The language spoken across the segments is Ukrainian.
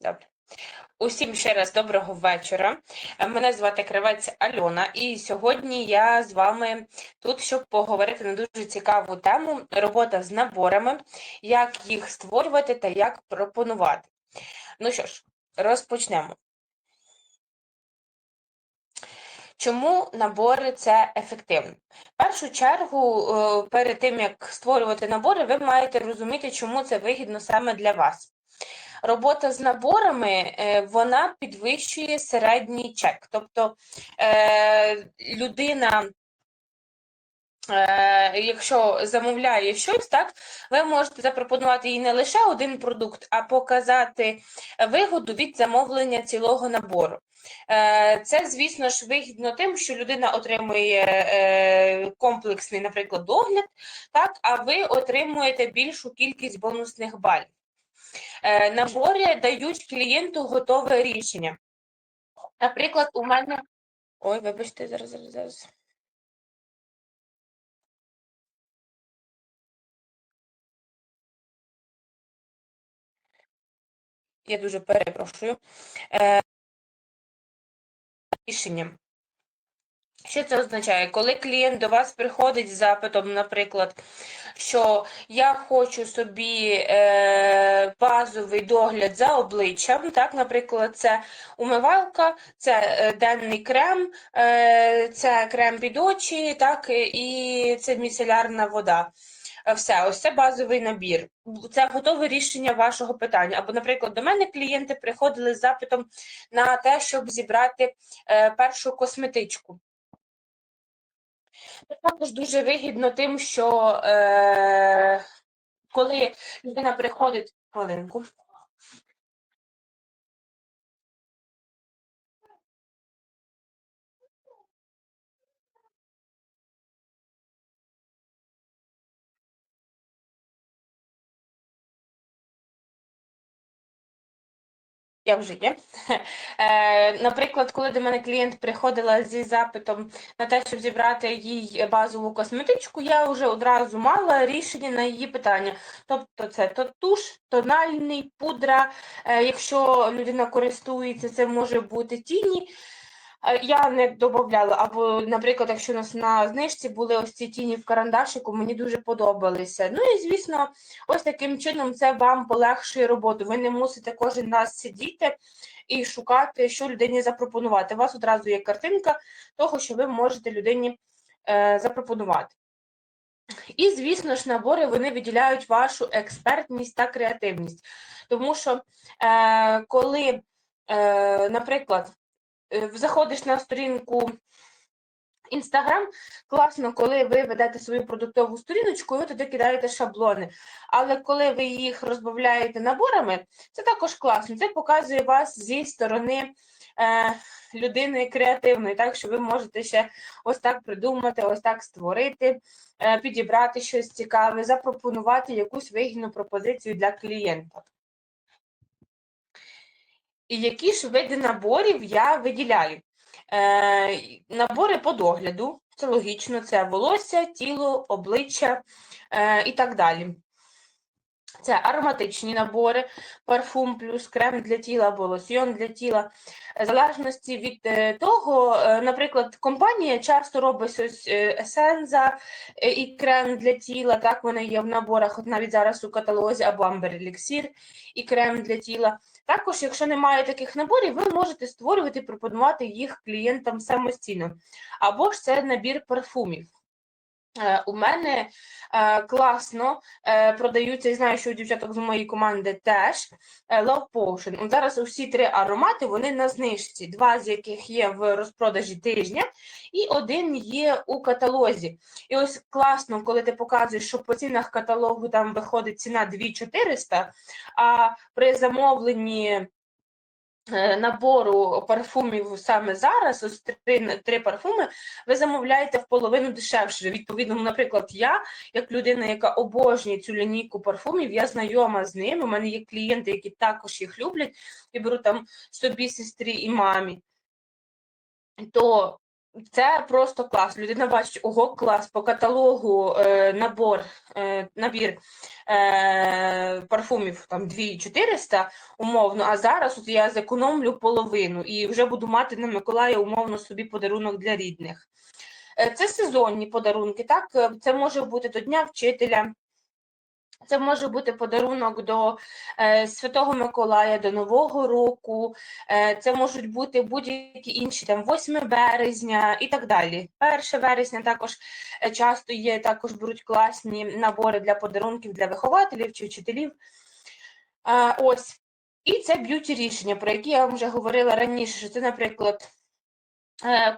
Добре. Усім ще раз доброго вечора. Е, Мене звати Кривець Альона, і сьогодні я з вами тут, щоб поговорити на дуже цікаву тему робота з наборами, як їх створювати та як пропонувати. Ну що ж, розпочнемо. Чому набори це ефективно? В першу чергу, е, перед тим як створювати набори, ви маєте розуміти, чому це вигідно саме для вас. Робота з наборами е, вона підвищує середній чек. Тобто е, людина, е, якщо замовляє щось, так, ви можете запропонувати їй не лише один продукт, а показати вигоду від замовлення цілого набору. Це, звісно ж, вигідно тим, що людина отримує комплексний, наприклад, догляд, так, а ви отримуєте більшу кількість бонусних балів. Е, Набори дають клієнту готове рішення. Наприклад, у мене. Ой, вибачте, зараз, зараз, зараз. Я дуже перепрошую. Е, Рішенням. Що це означає? Коли клієнт до вас приходить з запитом, наприклад, що я хочу собі е, базовий догляд за обличчям, так, наприклад, це умивалка, це е, денний крем, е, це крем під очі, так, і це міцелярна вода. Е, Все, ось це базовий набір. Це готове рішення вашого питання. Або, наприклад, до мене клієнти приходили з запитом на те, щоб зібрати е, першу косметичку. Це також дуже вигідно тим, що е, коли людина приходить хвилинку. Я вже є. Наприклад, коли до мене клієнт приходила зі запитом на те, щоб зібрати їй базову косметичку, я вже одразу мала рішення на її питання. Тобто це то туш, тональний, пудра. Е, Якщо людина користується, це може бути тіні. Е, Я не додавала, або, наприклад, якщо у нас на знижці були ось ці тіні в карандашику, мені дуже подобалися. Ну і звісно, ось таким чином це вам полегшує роботу. Ви не мусите кожен раз сидіти і шукати, що людині запропонувати. У вас одразу є картинка того, що ви можете людині е, запропонувати. І, звісно ж, набори вони виділяють вашу експертність та креативність. Тому що, е, коли, е, наприклад, заходиш на сторінку Інстаграм, класно, коли ви ведете свою продуктову сторіночку, і ви туди кидаєте шаблони. Але коли ви їх розбавляєте наборами, це також класно. Це показує вас зі сторони е, людини креативної, так що ви можете ще ось так придумати, ось так створити, е, підібрати щось цікаве, запропонувати якусь вигідну пропозицію для клієнта. І які ж види наборів я виділяю? Е, Набори по догляду, це логічно, це волосся, тіло, обличчя е, і так далі. Це ароматичні набори, парфум плюс крем для тіла або лосьйон для тіла. В залежності від е, того, е, наприклад, компанія часто робить ось есенза і крем для тіла, так вони є в наборах, от навіть зараз у каталозі, або Amber Elixir і крем для тіла. Також, якщо немає таких наборів, ви можете створювати і пропонувати їх клієнтам самостійно. Або ж це набір парфумів. Е, У мене е, класно е, продаються, і знаю, що у дівчаток з моєї команди теж е, Love Potion. От зараз усі три аромати вони на знижці, два з яких є в розпродажі тижня, і один є у каталозі. І ось класно, коли ти показуєш, що по цінах каталогу там виходить ціна 2400, а при замовленні набору парфумів саме зараз, ось три, три парфуми, ви замовляєте в половину дешевше. Відповідно, наприклад, я, як людина, яка обожнює цю лінійку парфумів, я знайома з ними. У мене є клієнти, які також їх люблять, і беру там собі, сестрі і мамі. То це просто клас. Людина бачить, ого, клас, по каталогу е, набор, е, набір е, парфумів там 2400 умовно, а зараз от я зекономлю половину і вже буду мати на Миколая умовно собі подарунок для рідних. Е, це сезонні подарунки, так? Е, Це може бути до Дня вчителя. Це може бути подарунок до е, Святого Миколая, до Нового року, е, це можуть бути будь-які інші, там 8 березня і так далі. 1 вересня також е, часто є, також беруть класні набори для подарунків для вихователів чи вчителів. Е, ось. І це б'юті рішення, про які я вам вже говорила раніше, що це, наприклад,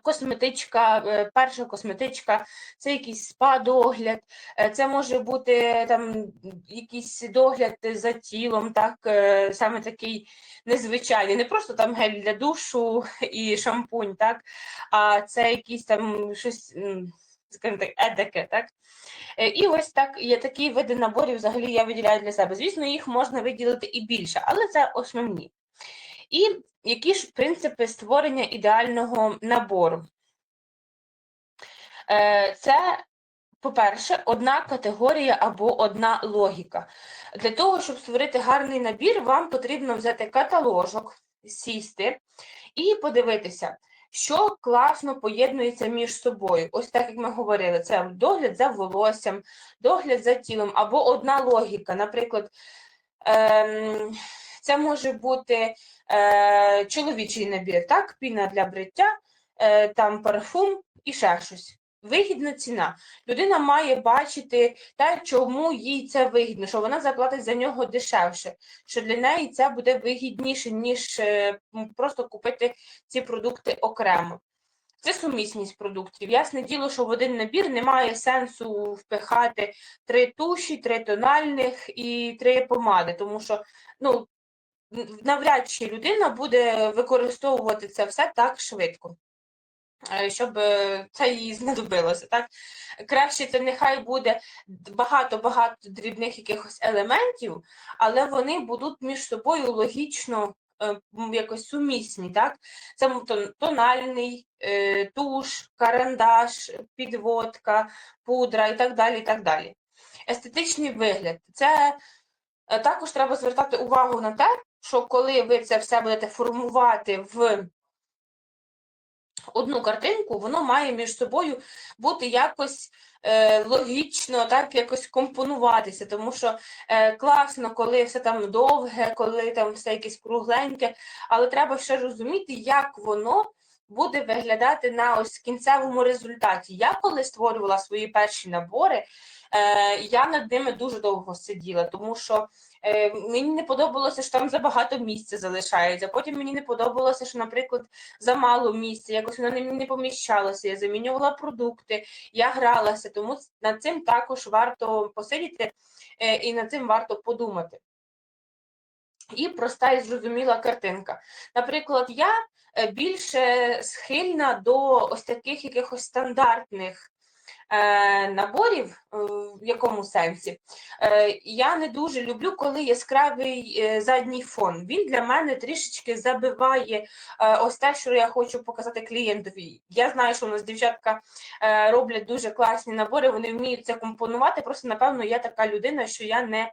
Косметичка, е, перша косметичка, це якийсь спа-догляд, е, це може бути там якийсь догляд за тілом, так, е, саме такий незвичайний, не просто там гель для душу і шампунь, так, а це якийсь там щось, скажімо так, едеке, так. Е, І ось так є такі види наборів, взагалі я виділяю для себе. Звісно, їх можна виділити і більше, але це основні. І які ж принципи створення ідеального набору? Е, Це, по-перше, одна категорія або одна логіка. Для того, щоб створити гарний набір, вам потрібно взяти каталожок, сісти і подивитися, що класно поєднується між собою. Ось так, як ми говорили, це догляд за волоссям, догляд за тілом, або одна логіка. Наприклад, ем, це може бути е, чоловічий набір, так, піна для бриття, е, там парфум і ще щось. Вигідна ціна. Людина має бачити те, чому їй це вигідно, що вона заплатить за нього дешевше, що для неї це буде вигідніше, ніж е, просто купити ці продукти окремо. Це сумісність продуктів. Ясне діло, що в один набір немає сенсу впихати три туші, три тональних і три помади, тому що ну, навряд чи людина буде використовувати це все так швидко, е, щоб е, це їй знадобилося. Так? Краще це нехай буде багато-багато дрібних якихось елементів, але вони будуть між собою логічно е, якось сумісні. Так? Це тональний, туш, карандаш, підводка, пудра і так далі. і так далі. Естетичний вигляд. Це також треба звертати увагу на те, що коли ви це все будете формувати в одну картинку, воно має між собою бути якось е, логічно, так якось компонуватися, тому що е, класно, коли все там довге, коли там все якесь кругленьке, але треба ще розуміти, як воно буде виглядати на ось кінцевому результаті. Я коли створювала свої перші набори, е, я над ними дуже довго сиділа, тому що Е, Мені не подобалося, що там забагато місця залишається. Потім мені не подобалося, що, наприклад, замало місця, якось воно не, не поміщалося. Я замінювала продукти, я гралася, тому над цим також варто посидіти е, і над цим варто подумати. І проста і зрозуміла картинка. Наприклад, я е, більше схильна до ось таких якихось стандартних наборів, е, в якому сенсі. Е, я не дуже люблю, коли яскравий е, задній фон. Він для мене трішечки забиває е, ось те, що я хочу показати клієнтові. Я знаю, що у нас дівчатка е, роблять дуже класні набори, вони вміють це компонувати. Просто, напевно, я така людина, що я не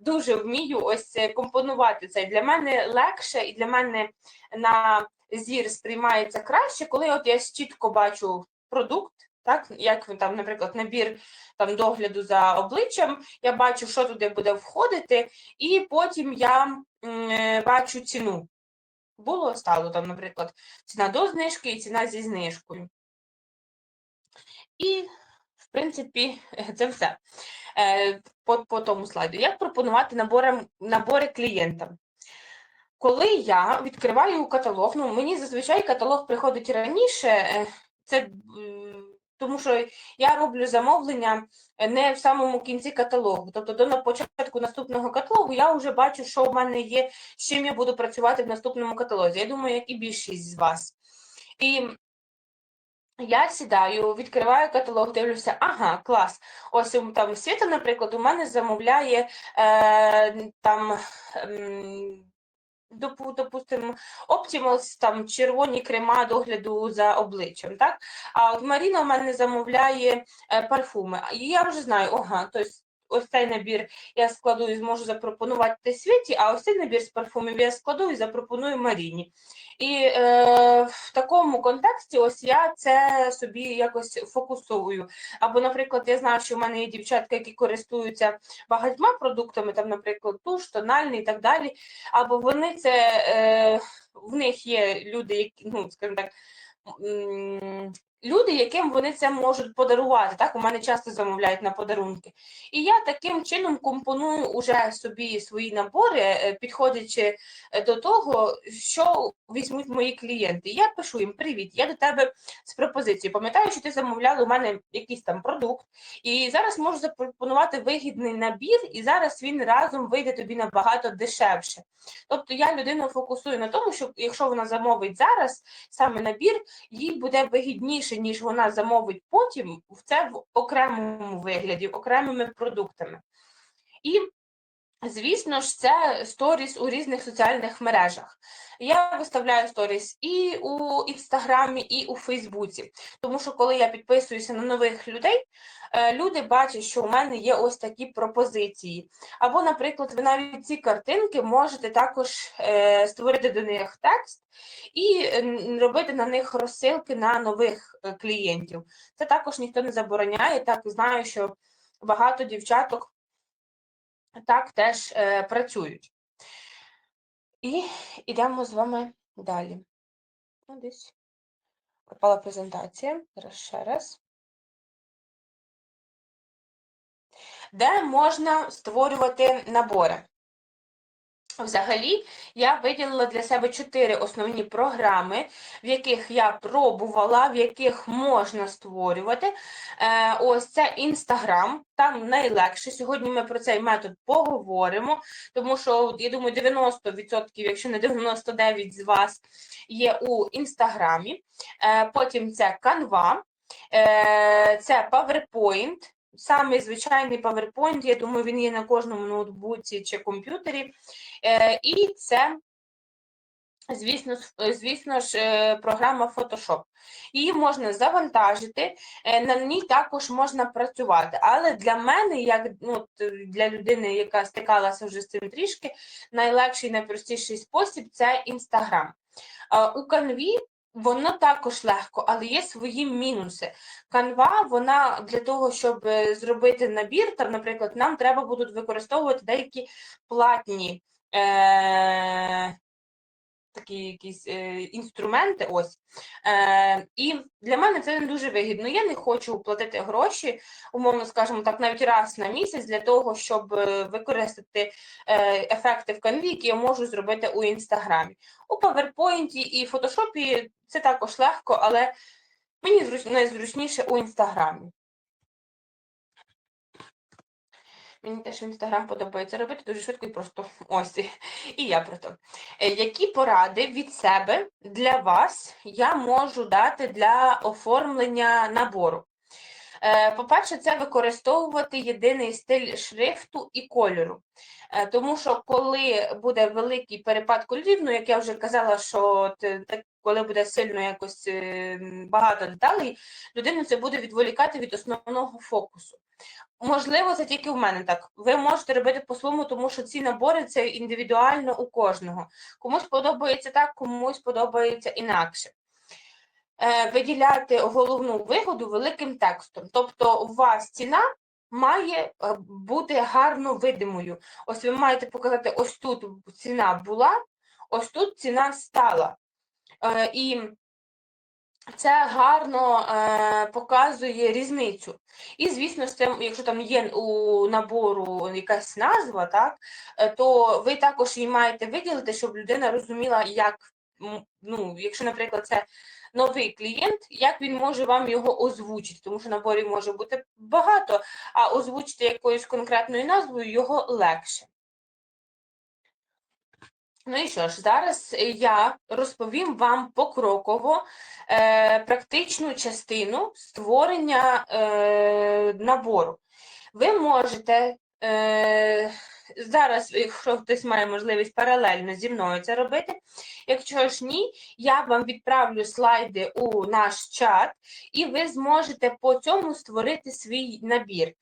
дуже вмію ось компонувати це. Для мене легше і для мене на зір сприймається краще, коли от я чітко бачу продукт. Так, як там, наприклад, набір там догляду за обличчям, я бачу, що туди буде входити, і потім я е, бачу ціну. Було стало там, наприклад, ціна до знижки і ціна зі знижкою. І, в принципі, це все е, по, по тому слайду. Як пропонувати наборам, набори клієнтам? Коли я відкриваю каталог, ну мені зазвичай каталог приходить раніше, е, це м, тому що я роблю замовлення е, не в самому кінці каталогу. Тобто до на початку наступного каталогу я вже бачу, що в мене є, з чим я буду працювати в наступному каталозі. Я думаю, як і більшість з вас. І я сідаю, відкриваю каталог, дивлюся, ага, клас. Ось там Світа, наприклад, у мене замовляє е, там. допу- допустимо, Optimals, там червоні крема догляду за обличчям. Так? А от Маріна в мене замовляє е, парфуми. І я вже знаю, ага, тобто ось цей набір я складу і зможу запропонувати світі, а ось цей набір з парфумів я складу і запропоную Маріні. І е, в такому контексті ось я це собі якось фокусую. Або, наприклад, я знаю, що в мене є дівчатки, які користуються багатьма продуктами, там, наприклад, туш, тональний і так далі. Або вони це е, в них є люди, які, ну, скажімо так, люди, яким вони це можуть подарувати. Так, у мене часто замовляють на подарунки. І я таким чином компоную уже собі свої набори, е, підходячи е, до того, що візьмуть мої клієнти. Я пишу їм: Привіт, я до тебе з пропозицією. Пам'ятаю, що ти замовляла у мене якийсь там продукт, і зараз можу запропонувати вигідний набір, і зараз він разом вийде тобі набагато дешевше. Тобто я людину фокусую на тому, що якщо вона замовить зараз саме набір, їй буде вигідніше, ніж вона замовить потім в це в окремому вигляді, окремими продуктами. І Звісно ж, це сторіс у різних соціальних мережах. Я виставляю сторіс і у інстаграмі, і у Фейсбуці. Тому що, коли я підписуюся на нових людей, е, люди бачать, що у мене є ось такі пропозиції. Або, наприклад, ви навіть ці картинки можете також е, створити до них текст і робити на них розсилки на нових е, клієнтів. Це також ніхто не забороняє. Так знаю, що багато дівчаток так теж е, працюють. І йдемо з вами далі. Ну, десь пропала презентація. Зараз ще раз. Де можна створювати набори? Взагалі, я виділила для себе чотири основні програми, в яких я пробувала, в яких можна створювати. Е, Ось це Інстаграм, там найлегше. Сьогодні ми про цей метод поговоримо, тому що, я думаю, 90%, якщо не 99% з вас є у Інстаграмі. Е, Потім це Canva, е, це PowerPoint. Саме звичайний PowerPoint, я думаю, він є на кожному ноутбуці чи комп'ютері. Е, І це, звісно, звісно ж, е, програма Photoshop. Її можна завантажити, е, на ній також можна працювати. Але для мене, як ну, для людини, яка стикалася вже з цим трішки, найлегший, найпростіший спосіб це. Е, У Canvі Воно також легко, але є свої мінуси. Канва, вона для того, щоб е, зробити набір, там, наприклад, нам треба будуть використовувати деякі платні е- такі якісь е- інструменти. Ось. Е- І для мене це не дуже вигідно. Я не хочу платити гроші, умовно скажімо так, навіть раз на місяць для того, щоб е, використати ефекти в канві, які я можу зробити у інстаграмі. У PowerPoint і Photoshop це також легко, але мені зруч... найзручніше у інстаграмі. Мені теж в інстаграм подобається робити дуже швидко і просто ось. І я про то. Е, Які поради від себе для вас я можу дати для оформлення набору? Е, По-перше, це використовувати єдиний стиль шрифту і кольору. Е, Тому що коли буде великий перепад кольорів, ну як я вже казала, що коли буде сильно якось багато деталей, людину це буде відволікати від основного фокусу. Можливо, це тільки в мене так. Ви можете робити по-своєму, тому що ці набори це індивідуально у кожного. Комусь подобається так, комусь подобається інакше. Е, Виділяти головну вигоду великим текстом. Тобто, у вас ціна має е, бути гарно видимою. Ось ви маєте показати, ось тут ціна була, ось тут ціна стала. Е, І це гарно е, показує різницю. І, звісно, ж, це, якщо там є у набору якась назва, так, е, то ви також її маєте виділити, щоб людина розуміла, як, ну, якщо, наприклад, це новий клієнт, як він може вам його озвучити, тому що наборів може бути багато, а озвучити якоюсь конкретною назвою його легше. Ну і що ж, зараз я розповім вам покроково е, практичну частину створення е, набору. Ви можете е, зараз, якщо хтось має можливість паралельно зі мною це робити. Якщо ж ні, я вам відправлю слайди у наш чат, і ви зможете по цьому створити свій набір.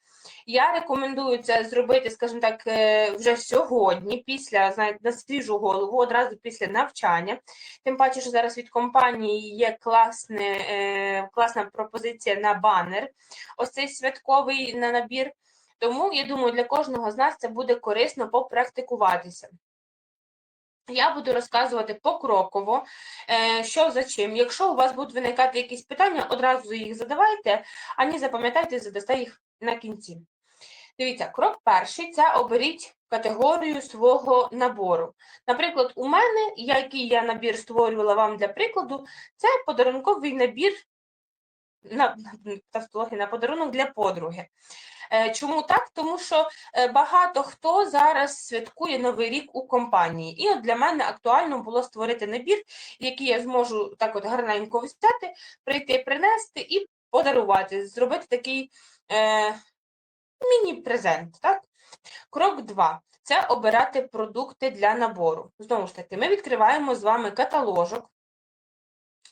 Я рекомендую це зробити, скажімо так, е, вже сьогодні, після знаєте, на свіжу голову, одразу після навчання. Тим паче, що зараз від компанії є класне, е, класна пропозиція на банер, ось цей святковий на набір. Тому я думаю, для кожного з нас це буде корисно попрактикуватися. Я буду розказувати покроково, е, що за чим. Якщо у вас будуть виникати якісь питання, одразу їх задавайте, а не запам'ятайте, задасте їх на кінці. Дивіться, крок перший це оберіть категорію свого набору. Наприклад, у мене, який я набір створювала вам для прикладу, це подарунковий набір на, на подарунок для подруги. Е, Чому так? Тому що е, багато хто зараз святкує Новий рік у компанії. І от для мене актуально було створити набір, який я зможу так от гарненько взяти, прийти, принести і подарувати, зробити такий е, міні-презент. так? Крок 2 це обирати продукти для набору. Знову ж таки, ми відкриваємо з вами каталожок.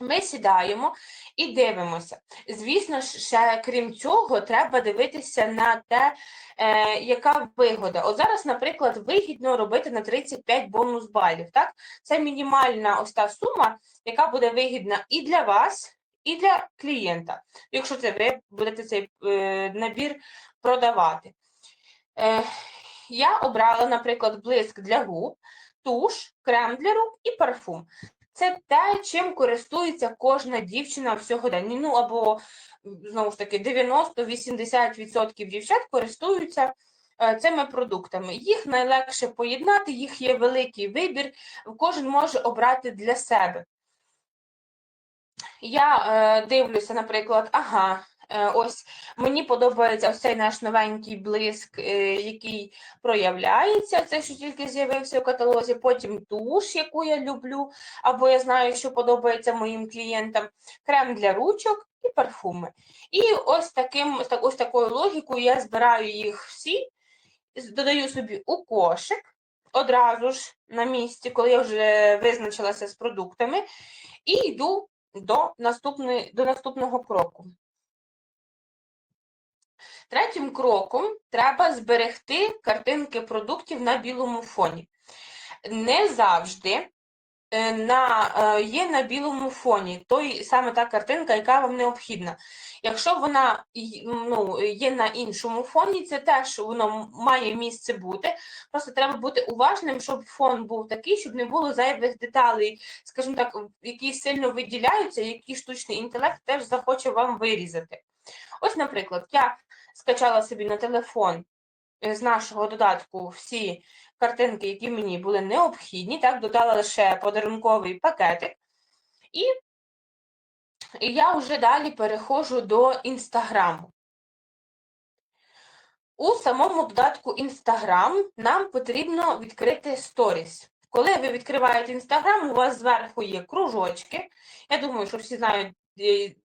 Ми сідаємо і дивимося. Звісно ще крім цього, треба дивитися на те, е, яка вигода. От зараз, наприклад, вигідно робити на 35 бонус балів. Так? Це мінімальна ось та сума, яка буде вигідна і для вас, і для клієнта, якщо це ви будете цей е, набір продавати. Е, я обрала, наприклад, блиск для губ, туш, крем для рук і парфум. Це те, чим користується кожна дівчина в сьогоденні. Ну або, знову ж таки, 90-80% дівчат користуються е, цими продуктами. Їх найлегше поєднати, їх є великий вибір, кожен може обрати для себе. Я е, дивлюся, наприклад, ага, е, ось мені подобається ось цей наш новенький блиск, е, який проявляється, це що тільки з'явився в каталозі, потім туш, яку я люблю, або я знаю, що подобається моїм клієнтам, крем для ручок і парфуми. І ось таким, ось такою логікою я збираю їх всі, додаю собі у кошик. Одразу ж на місці, коли я вже визначилася з продуктами, і йду до, наступної, до наступного кроку. Третім кроком треба зберегти картинки продуктів на білому фоні. Не завжди на, е, є на білому фоні той саме та картинка, яка вам необхідна. Якщо вона ну, є на іншому фоні, це теж воно має місце бути. Просто треба бути уважним, щоб фон був такий, щоб не було зайвих деталей, скажімо так, які сильно виділяються, які штучний інтелект теж захоче вам вирізати. Ось, наприклад, я скачала собі на телефон е, з нашого додатку всі картинки, які мені були необхідні, так, додала лише подарунковий пакетик. І я вже далі переходжу до Інстаграму. У самому додатку Інстаграм нам потрібно відкрити сторіс. Коли ви відкриваєте Інстаграм, у вас зверху є кружочки. Я думаю, що всі знають,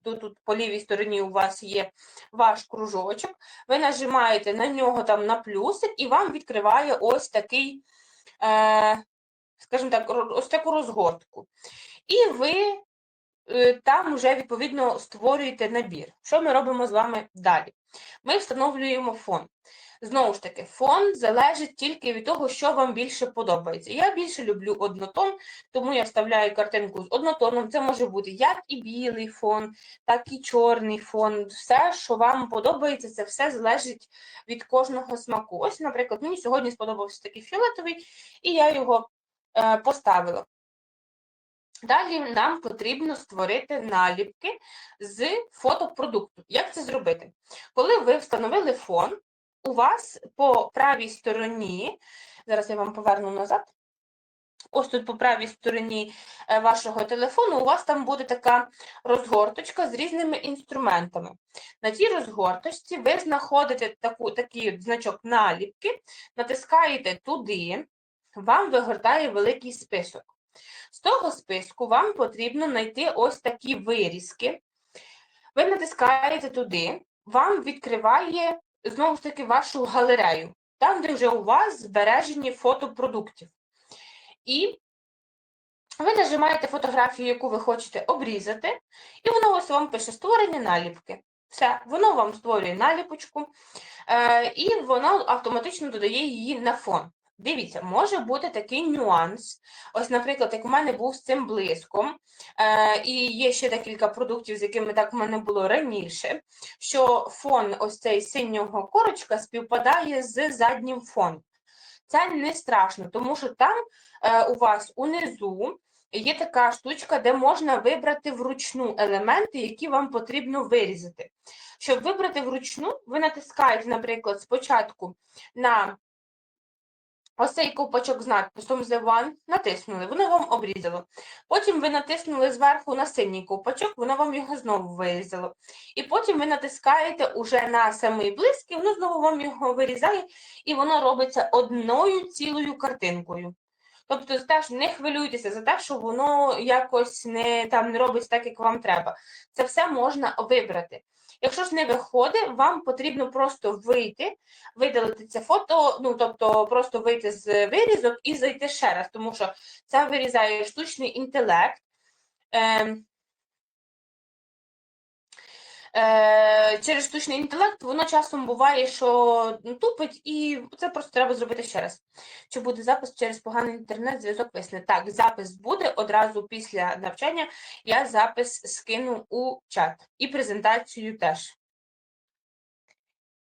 тут, тут по лівій стороні у вас є ваш кружочок. Ви нажимаєте на нього там на плюсик, і вам відкриває ось такий, е, скажімо так, ось таку розгортку. І ви е, там вже, відповідно, створюєте набір. Що ми робимо з вами далі? Ми встановлюємо фон. Знову ж таки, фон залежить тільки від того, що вам більше подобається. Я більше люблю однотон, тому я вставляю картинку з однотоном. Це може бути як і білий фон, так і чорний фон. Все, що вам подобається, це все залежить від кожного смаку. Ось, наприклад, мені сьогодні сподобався такий фіолетовий, і я його е, поставила. Далі нам потрібно створити наліпки з фотопродукту. Як це зробити? Коли ви встановили фон, у вас по правій стороні, зараз я вам поверну назад. Ось тут по правій стороні е, вашого телефону, у вас там буде така розгорточка з різними інструментами. На цій розгорточці ви знаходите таку, такий значок наліпки, натискаєте туди, вам вигортає великий список. З того списку вам потрібно знайти ось такі вирізки. Ви натискаєте туди, вам відкриває знову ж таки вашу галерею. там, де вже у вас збережені фото продуктів. І ви нажимаєте фотографію, яку ви хочете обрізати, і воно ось вам пише створення наліпки. Все, воно вам створює наліпочку, е, і воно автоматично додає її на фон. Дивіться, може бути такий нюанс. Ось, наприклад, як у мене був з цим блиском, е, і є ще декілька продуктів, з якими так у мене було раніше, що фон ось цей синього корочка співпадає з заднім фоном. Це не страшно, тому що там е, у вас унизу є така штучка, де можна вибрати вручну елементи, які вам потрібно вирізати. Щоб вибрати вручну, ви натискаєте, наприклад, спочатку на ось цей ковпачок з надписом The One, натиснули, воно вам обрізало. Потім ви натиснули зверху на синій ковпачок, воно вам його знову вирізало. І потім ви натискаєте уже на самий блиск, і воно знову вам його вирізає, і воно робиться одною цілою картинкою. Тобто теж не хвилюйтеся за те, що воно якось не там не робить так, як вам треба. Це все можна вибрати. Якщо ж не виходить, вам потрібно просто вийти, видалити це фото, ну тобто просто вийти з вирізок і зайти ще раз, тому що це вирізає штучний інтелект. Е, е, через штучний інтелект воно часом буває, що тупить, і це просто треба зробити ще раз. Чи буде запис через поганий інтернет-зв'язок висне? Так, запис буде одразу після навчання. Я запис скину у чат і презентацію теж.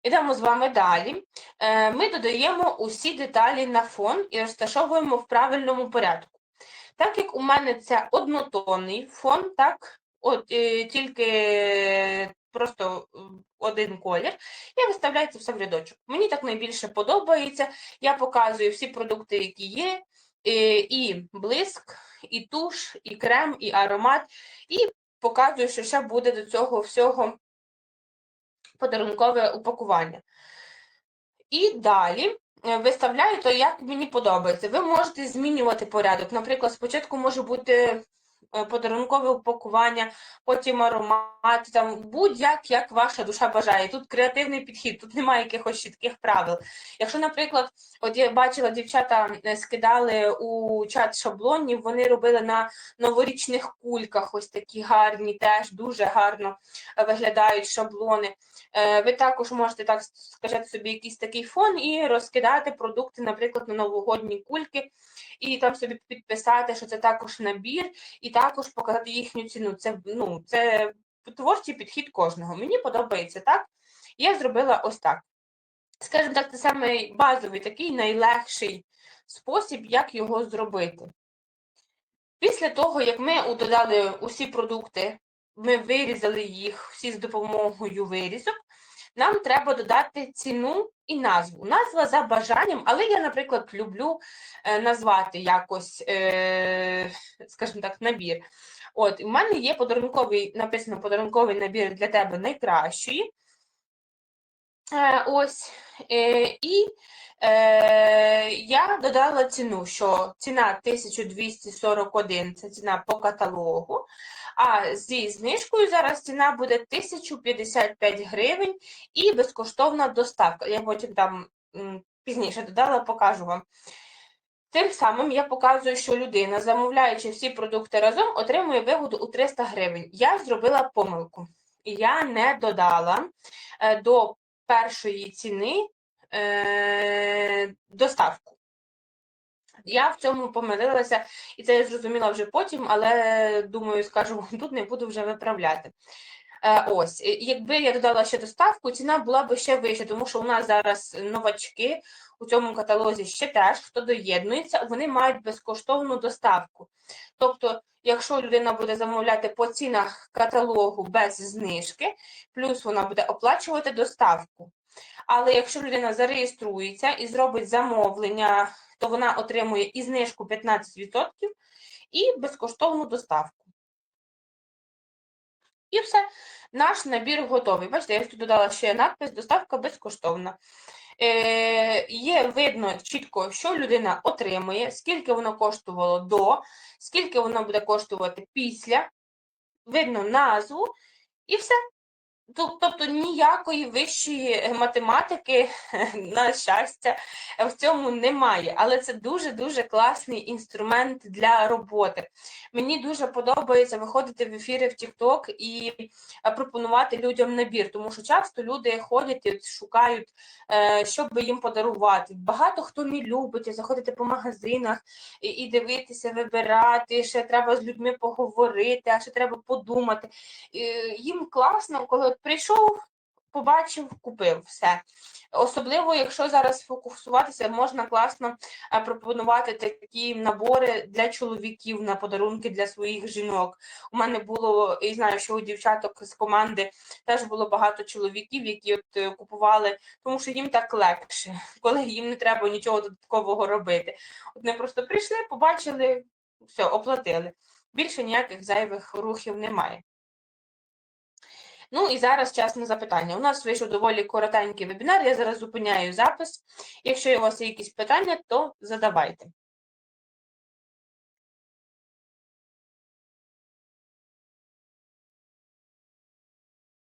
Ідемо з вами далі. Е, Ми додаємо усі деталі на фон і розташовуємо в правильному порядку. Так як у мене це однотонний фон, так, от е, тільки просто один колір, я виставляю це все в рядочок. Мені так найбільше подобається. Я показую всі продукти, які є, е, і блиск, і туш, і крем, і аромат, і показую, що ще буде до цього всього подарункове упакування. І далі е, виставляю то, як мені подобається. Ви можете змінювати порядок. Наприклад, спочатку може бути е, подарункове упакування, потім аромат, там будь-як як ваша душа бажає. Тут креативний підхід, тут немає якихось чітких правил. Якщо, наприклад, от я бачила, дівчата е, скидали у чат шаблонів, вони робили на новорічних кульках, ось такі гарні, теж дуже гарно виглядають шаблони. Е, ви також можете так скажати собі якийсь такий фон і розкидати продукти, наприклад, на новогодні кульки, і там собі підписати, що це також набір, і також показати їхню ціну. Це ну, це творчий підхід кожного. Мені подобається так. Я зробила ось так. Скажімо так, це самий базовий, такий найлегший спосіб, як його зробити. Після того, як ми додали усі продукти, ми вирізали їх всі з допомогою вирізок, нам треба додати ціну і назву. Назва за бажанням, але я, наприклад, люблю е, назвати якось, е, скажімо так, набір. От, У мене є подарунковий, написано подарунковий набір для тебе найкращий. Е, ось, і я додала ціну, що ціна 1241 це ціна по каталогу. А зі знижкою зараз ціна буде 1055 гривень і безкоштовна доставка. Я потім там пізніше додала, покажу вам. Тим самим я показую, що людина, замовляючи всі продукти разом, отримує вигоду у 300 гривень. Я зробила помилку. Я не додала е, до першої ціни е, доставку. Я в цьому помилилася, і це я зрозуміла вже потім, але думаю, скажу тут не буду вже виправляти. Е, ось, якби я додала ще доставку, ціна була б ще вища, тому що у нас зараз новачки у цьому каталозі ще теж, хто доєднується, вони мають безкоштовну доставку. Тобто, якщо людина буде замовляти по цінах каталогу без знижки, плюс вона буде оплачувати доставку. Але якщо людина зареєструється і зробить замовлення то вона отримує і знижку 15% і безкоштовну доставку. І все, наш набір готовий. Бачите, я тут додала ще надпис Доставка безкоштовна. Е, Є видно чітко, що людина отримує, скільки воно коштувало до, скільки воно буде коштувати після. Видно назву і все. Тоб- Тобто ніякої вищої е, математики, на щастя, в цьому немає. Але це дуже-дуже класний інструмент для роботи. Мені дуже подобається виходити в ефіри в TikTok і е, пропонувати людям набір, тому що часто люди ходять і шукають, е, що би їм подарувати. Багато хто не любить заходити по магазинах і дивитися, вибирати, ще треба з людьми поговорити, а ще треба подумати. Їм класно, коли от прийшов, побачив, купив все. Особливо, якщо зараз фокусуватися, можна класно е, пропонувати такі набори для чоловіків на подарунки для своїх жінок. У мене було, і знаю, що у дівчаток з команди теж було багато чоловіків, які от е, купували, тому що їм так легше, коли їм не треба нічого додаткового робити. От вони просто прийшли, побачили, все, оплатили. Більше ніяких зайвих рухів немає. Ну і зараз час на запитання. У нас вийшов доволі коротенький вебінар. Я зараз зупиняю запис. Якщо у вас є якісь питання, то задавайте.